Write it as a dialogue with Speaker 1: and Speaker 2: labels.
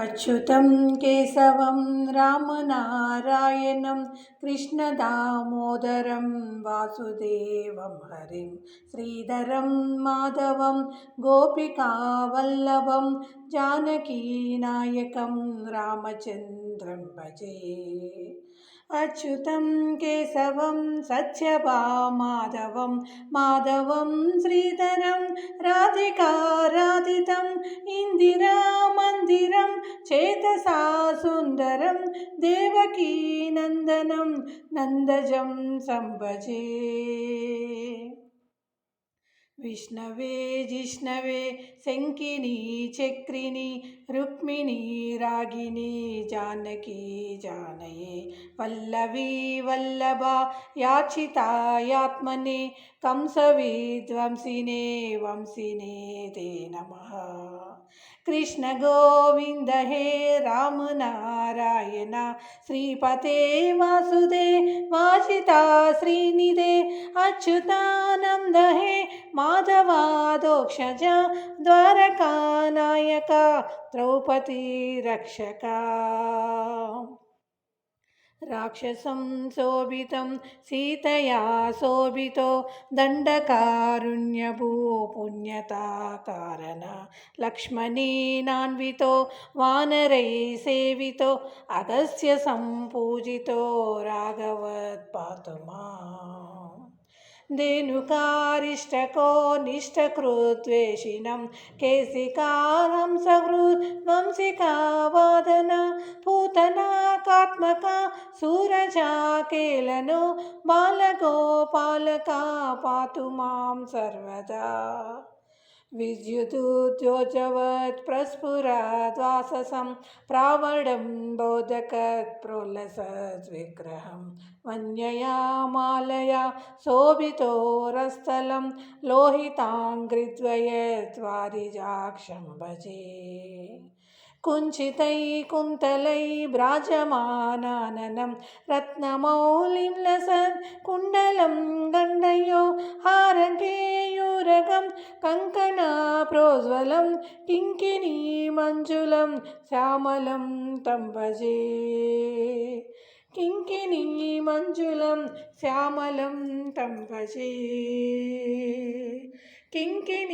Speaker 1: अच्युतं केशवं रामनारायणं कृष्णदामोदरं वासुदेवं हरिं श्रीधरं माधवं गोपिकावल्लभं जानकीनायकं रामचन्द्रं भजे अच्युतं केशवं सत्यभामाधवं माधवं श्रीधरं राधिकाराधितम् చేతసా సుందరం దేవకీ నందనం నందజం సంభజే विष्णवे जिष्णवे शङ्किनी चक्रिणी रुक्मिणी रागिनी जानकी जानये वल्लवी वल्लभा याचितायात्मने कंसविध्वंसिने वंसिने ते नमः। कृष्ण गोविन्द हे राम नारायण, श्रीपते वासुदे वासिता श्रीनिधे अच्युतानन्द हे माधवादोक्षज द्वारकानायक द्रौपदी रक्षका राक्षसं शोभितं सीतया शोभितो दण्डकारुण्यभू पुण्यताकारण लक्ष्मणीनान्वितो वानरै सेवितो अगस्त्य सम्पूजितो राघवत् पातु मा धेनुकारिष्टको निष्ठकृद्वेषिणं केसिकाहं सहृद् वंशिकावादन पूतनाकात्मका सूरजाकेलनो बालगोपालका पातु मां सर्वदा विद्युदुद्योजवत् प्रस्फुरद्वाससं प्रावडं बोधकत् प्रोल्लसत् विग्रहं वन्यया मालया शोभितोरस्थलं लोहिताङ्घ्रिद्वयद्वारिजाक्षं भजे कुञ्चितै कुन्तलै भ्राजमानाननं रत्नमौलिं लसन् कुण्डलं కంకణా ప్రోజ్వలం కింకిణీ మంజులం శ్యామలం తంబజే. కింకిణీ మంజులం శ్యామలం తంబజే. కింకిణీ